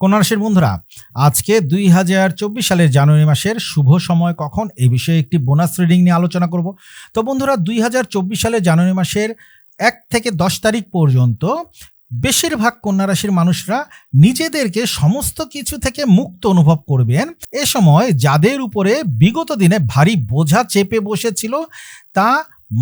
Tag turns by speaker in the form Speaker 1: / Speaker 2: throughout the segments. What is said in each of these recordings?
Speaker 1: কন্যা রাশির বন্ধুরা, আজকে দুই হাজার চব্বিশ সালের জানুয়ারি মাসের শুভ সময় কখন? এই বিষয়ে একটি বোনাস রিডিং নিয়ে আলোচনা করব। তো বন্ধুরা, দুই হাজার চব্বিশ সালের জানুয়ারি মাসের এক থেকে দশ তারিখ পর্যন্ত বেশিরভাগ কন্যা রাশির মানুষরা নিজেদেরকে সমস্ত কিছু থেকে মুক্ত অনুভব করবেন। এ সময় যাদের উপরে বিগত দিনে ভারী বোঝা চেপে বসেছিল, তা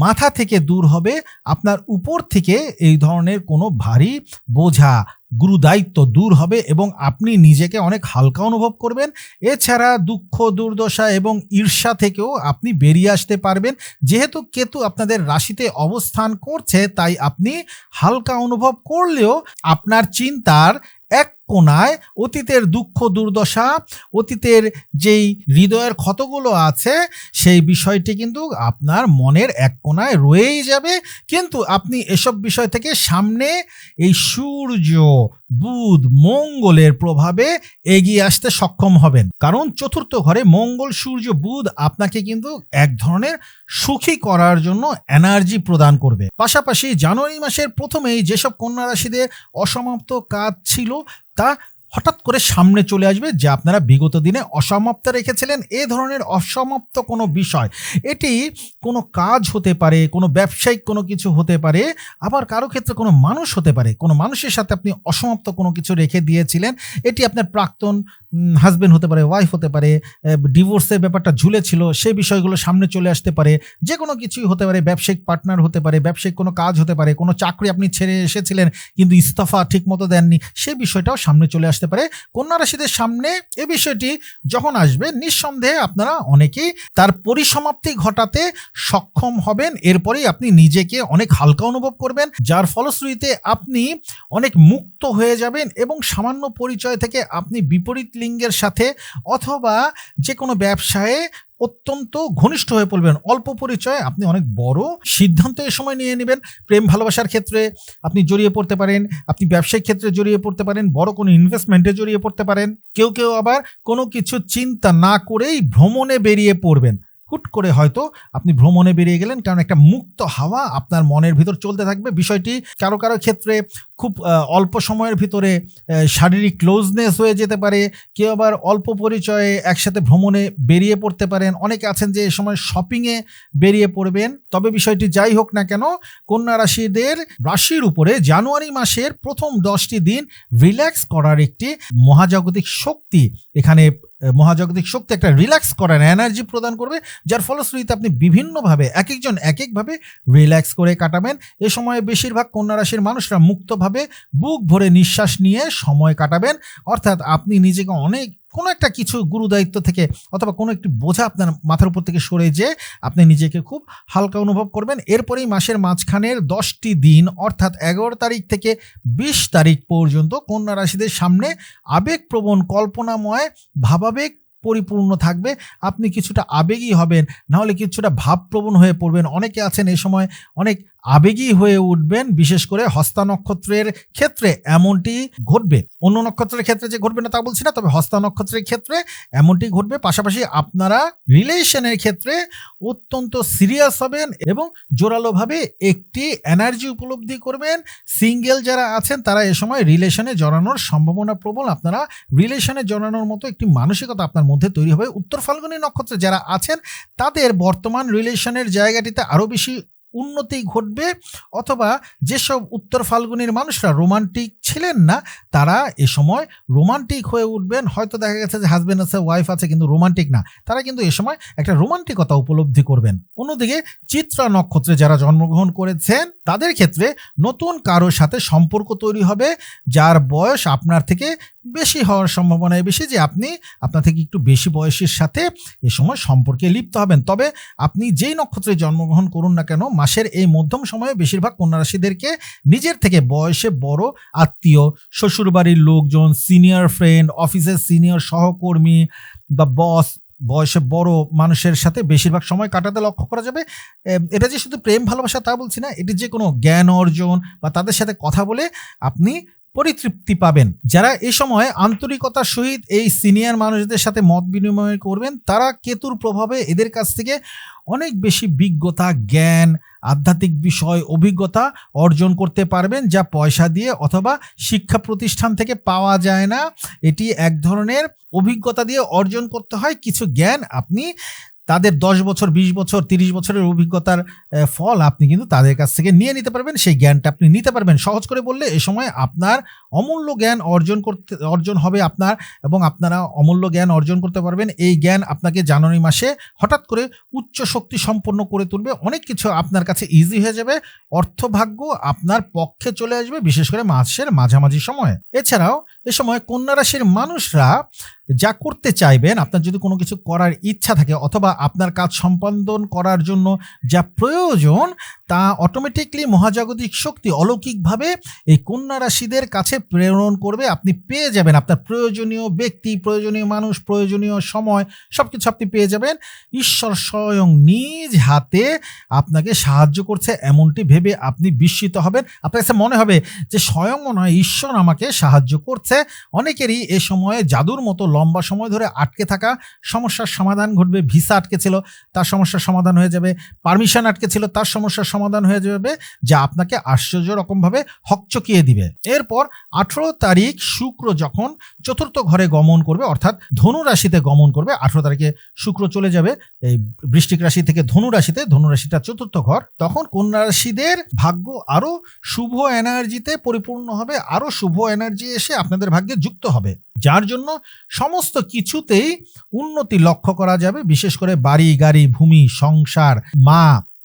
Speaker 1: মাথা থেকে দূর হবে। আপনার উপর থেকে এই ধরনের কোনো ভারী বোঝা গুরুদায়িত্ব দূর হবে এবং আপনি নিজেকে অনেক হালকা অনুভব করবেন। এছাড়া দুঃখ, দুর্দশা এবং ঈর্ষা থেকেও আপনি বেরিয়ে আসতে পারবেন। যেহেতু কেতু আপনাদের রাশিতে অবস্থান করছে, তাই আপনি হালকা অনুভব করলেও আপনার চিন্তার এক কোনায় অতীতের দুঃখ দুর্দশা, অতীতের যেই হৃদয়ের ক্ষতগুলো আছে, সেই বিষয়টি কিন্তু আপনার মনের এক কোনায় রয়েই যাবে। কিন্তু আপনি এসব বিষয় থেকে সামনে এই সূর্য, বুধ, মঙ্গলের প্রভাবে এগিয়ে আসতে সক্ষম হবেন। কারণ চতুর্থ ঘরে মঙ্গল, সূর্য, বুধ আপনাকে কিন্তু এক ধরনের সুখী করার জন্য এনার্জি প্রদান করবে। পাশাপাশি জানুয়ারি মাসের প্রথমেই যেসব কন্যা রাশিদের অসমাপ্ত কাজ ছিল তা হঠাৎ করে সামনে চলে আসবে যা আপনারা বিগত দিনে অসমাপ্ত রেখেছিলেন। এ ধরনের অসমাপ্ত কোনো বিষয়, এটি কোনো কাজ হতে পারে, কোনো ব্যবসায়িক কোনো কিছু হতে পারে, আবার কারও ক্ষেত্রে কোনো মানুষ হতে পারে। কোনো মানুষের সাথে আপনি অসমাপ্ত কোনো কিছু রেখে দিয়েছিলেন, এটি আপনার প্রাক্তন হাজবেন্ড হতে পারে ওয়াইফ হতে পারে ডিভোর্সের ব্যাপারটা ঝুলেছিল, সেই বিষয়গুলো সামনে চলে আসতে পারে। যে কোনো কিছুই হতে পারে, ব্যবসায়িক পার্টনার হতে পারে, ব্যবসায়িক কোনো কাজ হতে পারে, কোনো চাকরি আপনি ছেড়ে এসেছিলেন, কিন্তু ইস্তফা ঠিক মতো দেননি সেই বিষয়টাও সামনে চলে আসতে পারে। কন্যা রাশিদের সামনে এ বিষয়টি যখন আসবে, নিঃসন্দেহে আপনারা অনেকেই তার পরিসমাপ্তি ঘটাতে সক্ষম হবেন। এরপরেই আপনি নিজেকে অনেক হালকা অনুভব করবেন। যার ফলশ্রুতিতে আপনি অনেক মুক্ত হয়ে যাবেন এবং সামান্য পরিচয় থেকে আপনি বিপরীত লিঙ্গের সাথে অথবা যে কোনো ব্যবসায়ে অত্যন্ত ঘনিষ্ঠ হয়ে পড়বেন। অল্প পরিচয়ে আপনি অনেক বড় সিদ্ধান্ত এ সময় নিয়ে নেবেন। প্রেম ভালোবাসার ক্ষেত্রে আপনি জড়িয়ে পড়তে পারেন, আপনি ব্যবসায়িক ক্ষেত্রে জড়িয়ে পড়তে পারেন, বড় কোনো ইনভেস্টমেন্টে জড়িয়ে পড়তে পারেন। কেউ কেউ আবার কোনো কিছু চিন্তা না করেই ভ্রমণে বেরিয়ে পড়বেন। হুট করে হয়তো আপনি ভ্রমণে বেরিয়ে গেলেন, কারণ একটা মুক্ত হাওয়া আপনার মনের ভিতর চলতে থাকবে। বিষয়টি কারও কারও ক্ষেত্রে খুব অল্প সময়ের ভিতরে শারীরিক ক্লোজনেস হয়ে যেতে পারে। কেউ আবার অল্প পরিচয়ে একসাথে ভ্রমণে বেরিয়ে পড়তে পারেন। অনেকে আছেন যে এ সময় শপিংয়ে বেরিয়ে পড়বেন। তবে বিষয়টি যাই হোক না কেন, কন্যা রাশিদের রাশির উপরে জানুয়ারি মাসের প্রথম দশটি দিন রিল্যাক্স করার একটি মহাজাগতিক শক্তি এখানে মহাজাগতিক শক্তি একটা রিল্যাক্স করার এনার্জি প্রদান করবে, যার ফলশ্রুতিতে আপনি বিভিন্নভাবে এক একজন এক একভাবে রিল্যাক্স করে কাটাবেন। এ সময়ে বেশিরভাগ কন্যা রাশির মানুষরা মুক্তভাবে বুক ভরে নিঃশ্বাস নিয়ে সময় কাটাবেন। অর্থাৎ আপনি নিজেকে অনেক কোনো একটা কিছু গুরু দায়িত্ব থেকে অথবা কোনো একটি বোঝা আপনার মাথার উপর থেকে সরে যে আপনি নিজেকে খুব হালকা অনুভব করবেন। এরপরেই মাসের মাঝখানের দশটি দিন, অর্থাৎ এগারো তারিখ থেকে বিশ তারিখ পর্যন্ত কন্যা রাশিদের সামনে আবেগপ্রবণ, কল্পনাময়, ভাবাবেগ পরিপূর্ণ থাকবে। আপনি কিছুটা আবেগী হবেন, নাহলে কিছুটা ভাবপ্রবণ হয়ে পড়বেন। অনেকে আছেন এই সময় অনেক আবেগী হয়ে উঠবেন, বিশেষ করে হস্তা নক্ষত্রের ক্ষেত্রে এমনটি ঘটবে। অন্য নক্ষত্রের ক্ষেত্রে যে ঘটবে না তা বলছি না, তবে হস্তা নক্ষত্রের ক্ষেত্রে এমনটি ঘটবে। পাশাপাশি আপনারা রিলেশনের ক্ষেত্রে অত্যন্ত সিরিয়াস হবেন এবং জোরালোভাবে একটি এনার্জি উপলব্ধি করবেন। সিঙ্গেল যারা আছেন, তারা এ সময় রিলেশনে জড়ানোর সম্ভাবনা প্রবল। আপনারা রিলেশনে জড়ানোর মতো একটি মানসিকতা আপনার মধ্যে তৈরি হবে। উত্তর ফাল্গুনী নক্ষত্রে যারা আছেন, তাদের বর্তমান রিলেশনের জায়গাটিতে আরও বেশি উন্নতি ঘটবে অথবা যেসব উত্তর ফাল্গুনির মানুষরা রোমান্টিক ছিলেন না, তারা এ সময় রোমান্টিক হয়ে উঠবেন। হয়তো দেখা গেছে যে হাজব্যান্ড আছে ওয়াইফ আছে, কিন্তু রোমান্টিক না। তারা কিন্তু এ সময় একটা রোমান্টিকতা উপলব্ধি করবেন। অন্যদিকে চিত্রা নক্ষত্রে যারা জন্মগ্রহণ করেছেন তাদের ক্ষেত্রে নতুন কারোর সাথে সম্পর্ক তৈরি হবে, যার বয়স আপনার থেকে বেশি হওয়ার সম্ভাবনায় বেশি যে আপনি আপনার থেকে একটু বেশি বয়সের সাথে এ সময় সম্পর্কে লিপ্ত হবেন। তবে আপনি যেই নক্ষত্রে জন্মগ্রহণ করুন না কেন, মাসের এই মধ্যম সময়ে বেশিরভাগ কন্যা রাশিদেরকে নিজের থেকে বয়সে বড় আত্মীয়, শ্বশুরবাড়ির লোকজন, সিনিয়র ফ্রেন্ড, অফিসের সিনিয়র সহকর্মী বা বস বয়সে বড় মানুষের সাথে বেশিরভাগ সময় কাটাতে লক্ষ্য করা যাবে। এটা যে শুধু প্রেম, ভালোবাসা তা বলছি না, এটি যে কোনো জ্ঞান অর্জন বা তাদের সাথে কথা বলে আপনি পরিতৃপ্তি পাবেন। যারা এ সময় আন্তরিকতার সহিত এই সিনিয়র মানুষদের সাথে মত বিনিময় করবেন, তারা কেতুর প্রভাবে এদের কাছ থেকে অনেক বেশি বিজ্ঞতা, জ্ঞান, আধ্যাত্মিক বিষয়, অভিজ্ঞতা অর্জন করতে পারবেন, যা পয়সা দিয়ে অথবা শিক্ষা প্রতিষ্ঠান থেকে পাওয়া যায় না। এটি এক ধরনের অভিজ্ঞতা দিয়ে অর্জন করতে হয়। কিছু জ্ঞান আপনি তাদের দশ বছর, বিশ বছর, তিরিশ বছরের অভিজ্ঞতার ফল আপনি কিন্তু তাদের কাছ থেকে নিয়ে নিতে পারবেন। সেই জ্ঞানটা আপনি নিতে পারবেন। সহজ করে বললে এ সময় আপনার অমূল্য জ্ঞান অর্জন করতে, অর্জন হবে আপনার এবং আপনারা অমূল্য জ্ঞান অর্জন করতে পারবেন। এই জ্ঞান আপনাকে জানুয়ারি মাসে হঠাৎ করে উচ্চ শক্তি সম্পন্ন করে তুলবে। অনেক কিছু আপনার কাছে ইজি হয়ে যাবে। অর্থভাগ্য আপনার পক্ষে চলে আসবে, বিশেষ করে মাসের মাঝামাঝি সময়ে। এছাড়াও এ সময় কন্যা রাশির মানুষরা যা করতে চাইবেন, আপনার যদি কোনো কিছু করার ইচ্ছা থাকে অথবা আপনার কাজ সম্পাদন করার জন্য যা প্রয়োজন, তা অটোমেটিকলি মহাজাগতিক শক্তি অলৌকিকভাবে এই কন্যা রাশিদের কাছে প্রেরণ করবে। আপনি পেয়ে যাবেন আপনার প্রয়োজনীয় ব্যক্তি, প্রয়োজনীয় মানুষ, প্রয়োজনীয় সময় সব কিছু আপনি পেয়ে যাবেন। ঈশ্বর স্বয়ং নিজ হাতে আপনাকে সাহায্য করছে এমনটি ভেবে আপনি বিস্মিত হবেন। আপনার কাছে মনে হবে যে স্বয়ং নয় ঈশ্বর আমাকে সাহায্য করছে। অনেকেরই এ সময়ে জাদুর মতো লম্বা সময় ধরে আটকে থাকা, সমস্যার সমাধান ঘটবে, ভিসা আটকে ছিল, তার সমস্যার সমাধান হয়ে যাবে পারমিশন আটকে ছিল, তার সমস্যার সমাধান হয়ে যাবে, যা আপনাকে আশ্চর্য রকমভাবে হকচকিয়ে দিবে। এরপর আঠেরো তারিখ শুক্র যখন চতুর্থ ঘরে গমন করবে, অর্থাৎ ধনু রাশিতে গমন করবে, আঠেরো তারিখে শুক্র চলে যাবে, এই বৃষ্টিক রাশি থেকে ধনু রাশিতে, ধনু রাশিটা চতুর্থ ঘর, তখন কন্যা রাশিদের ভাগ্য আরও শুভ এনার্জিতে পরিপূর্ণ হবে, আরও শুভ এনার্জি এসে আপনাদের ভাগ্যে যুক্ত হবে। যার জন্য সমস্ত কিছুতেই উন্নতি লক্ষ্য করা যাবে বিশেষ করে বাড়ি গাড়ি ভূমি সংসার মা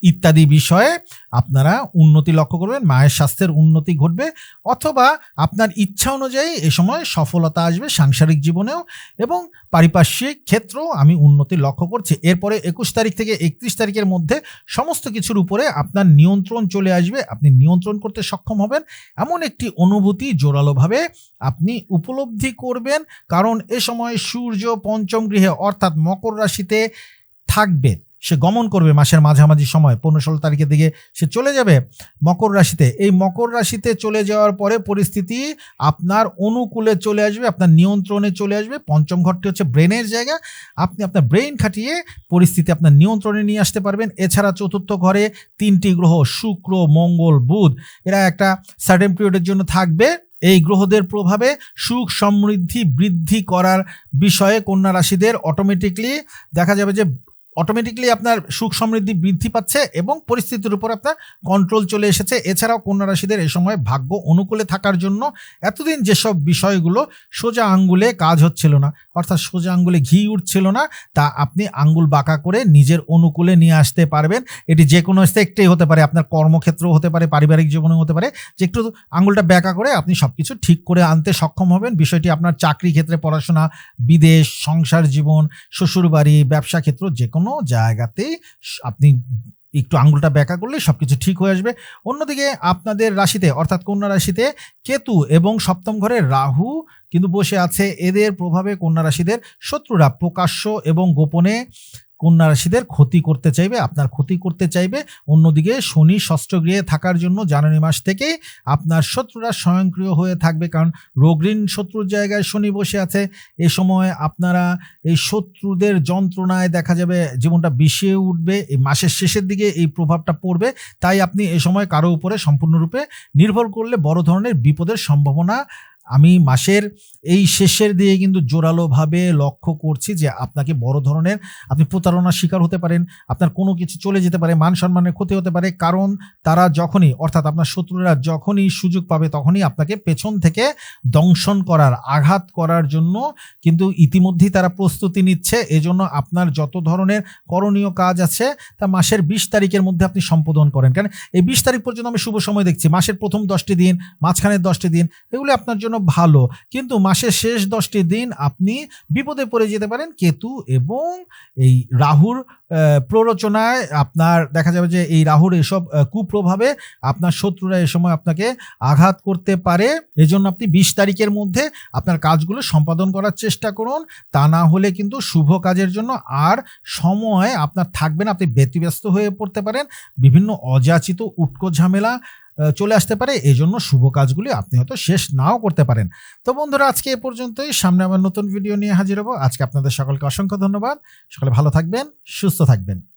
Speaker 1: ইত্যাদি বিষয়ে আপনারা উন্নতি লক্ষ্য করবেন, মায়ের স্বাস্থ্যের উন্নতি ঘটবে, অথবা আপনার ইচ্ছা অনুযায়ী এ সময় সফলতা আসবে সাংসারিক জীবনেও এবং পারিপার্শ্বিক ক্ষেত্রেও আমি উন্নতি লক্ষ্য করছি। এরপরে একুশ তারিখ থেকে একত্রিশ তারিখের মধ্যে সমস্ত কিছুর উপরে আপনার নিয়ন্ত্রণ চলে আসবে, আপনি নিয়ন্ত্রণ করতে সক্ষম হবেন। এমন একটি অনুভূতি জোরালোভাবে আপনি উপলব্ধি করবেন, কারণ এ সময় সূর্য পঞ্চম গৃহে অর্থাৎ মকর রাশিতে থাকবে। সে গমন করবে মাসের মাঝামাঝি সময়, পনেরো ষোলো তারিখের দিকে সে চলে যাবে মকর রাশিতে। এই মকর রাশিতে চলে যাওয়ার পরে পরিস্থিতি আপনার অনুকূলে চলে আসবে, আপনার নিয়ন্ত্রণে চলে আসবে। পঞ্চম ঘরটি হচ্ছে ব্রেনের জায়গা। আপনি আপনার ব্রেন খাটিয়ে পরিস্থিতি আপনার নিয়ন্ত্রণে নিয়ে আসতে পারবেন। এছাড়া চতুর্থ ঘরে তিনটি গ্রহ, শুক্র, মঙ্গল, বুধ, এরা একটা সার্টেন পিরিয়ডের জন্য থাকবে। এই গ্রহদের প্রভাবে সুখ সমৃদ্ধি বৃদ্ধি করার বিষয়ে কন্যা রাশিদের অটোমেটিকলি দেখা যাবে যে অটোমেটিকলি আপনার সুখ সমৃদ্ধি বৃদ্ধি পাচ্ছে এবং পরিস্থিতির উপর আপনার কন্ট্রোল চলে এসেছে। এছাড়াও কন্যা রাশিদের এই সময় ভাগ্য অনুকূলে থাকার জন্য এতদিন যেসব বিষয়গুলো সোজা আঙ্গুলে কাজ হচ্ছিল না, অর্থাৎ সোজা আঙ্গুলে ঘি উঠছিল না, তা আপনি আঙ্গুল বাঁকা করে নিজের অনুকূলে নিয়ে আসতে পারবেন। এটি যে কোনো সেক্টেই হতে পারে, আপনার কর্মক্ষেত্রেও হতে পারে, পারিবারিক জীবনেও হতে পারে। যে একটু আঙ্গুলটা ব্যাকা করে আপনি সব কিছু ঠিক করে আনতে সক্ষম হবেন। বিষয়টি আপনার চাকরি ক্ষেত্রে, পড়াশোনা, বিদেশ, সংসার জীবন, শ্বশুরবাড়ি, ব্যবসা ক্ষেত্র যে কোনো জায়গাতেই জায়গাতে আপনি একটু আঙুলটা ব্যাকা করলে সব কিছু ঠিক হয়ে আসবে। অন্যদিকে আপনাদের রাশিতে, অর্থাৎ কন্যা রাশিতে কেতু এবং সপ্তম ঘরে রাহু কিন্তু বসে আছে। এদের প্রভাবে কন্যা রাশিদের শত্রুরা প্রকাশ্য এবং গোপনে কন্যা রাশিদের ক্ষতি করতে চাইবে, আপনার ক্ষতি করতে চাইবে। অন্যদিকে শনি ষষ্ঠ গৃহে থাকার জন্য জানুয়ারি মাস থেকে আপনার শত্রুরা স্বয়ংক্রিয় হয়ে থাকবে, কারণ রোগঋণ শত্রুর জায়গায় শনি বসে আছে। এ সময় আপনারা এই শত্রুদের যন্ত্রণায় দেখা যাবে জীবনটা বিষিয়ে উঠবে, এই মাসের শেষের দিকে এই প্রভাবটা পড়বে। তাই আপনি এ সময় কারও উপরে সম্পূর্ণরূপে নির্ভর করলে বড় ধরনের বিপদের সম্ভাবনা আমি মাসের এই শেষের দিকে কিন্তু জোরালোভাবে লক্ষ্য করছি যে আপনাকে বড় ধরনের আপনি প্রতারণার শিকার হতে পারেন, আপনার কোনো কিছু চলে যেতে পারে, মান সম্মানের ক্ষতি হতে পারে, কারণ তারা যখনই, অর্থাৎ আপনার শত্রুরা যখনই সুযোগ পাবে তখনই আপনাকে পেছন থেকে দংশন করার, আঘাত করার জন্য কিন্তু ইতিমধ্যেই তারা প্রস্তুতি নিচ্ছে। এজন্য আপনার যত ধরনের করণীয় কাজ আছে তা মাসের বিশ তারিখের মধ্যে আপনি সম্পাদন করেন। কারণ এই বিশ তারিখ পর্যন্ত আমি শুভ সময় দেখছি। মাসের প্রথম দশটি দিন, মাঝখানের দশটি দিন, এগুলো আপনার জন্য ভালো। কিন্তু মাসের শেষ দশটি দিন আপনি বিপদে পড়ে যেতে পারেন কেতু এবং এই রাহুর প্ররোচনায় আপনার দেখা যাবে যে এই রাহুর এসব কুপ্রভাবে আপনার শত্রুরা এ সময় আপনাকে আঘাত করতে পারে। এজন্য আপনি বিশ তারিখের মধ্যে আপনার কাজগুলো সম্পাদন করার চেষ্টা করুন। তা না হলে কিন্তু শুভ কাজের জন্য আর সময় আপনার থাকবে না। আপনি ব্যতিব্যস্ত হয়ে পড়তে পারেন। বিভিন্ন অযাচিত উটকো ঝামেলা চলে আসতে পারে। এই জন্য শুভ কাজগুলি আপনি হয়তো শেষ নাও করতে পারেন। তো বন্ধুরা, আজকে এ পর্যন্তই। সামনে আমার নতুন ভিডিও নিয়ে হাজির হব। আজকে আপনাদের সকলকে অসংখ্য ধন্যবাদ। সকলে ভালো থাকবেন, সুস্থ থাকবেন।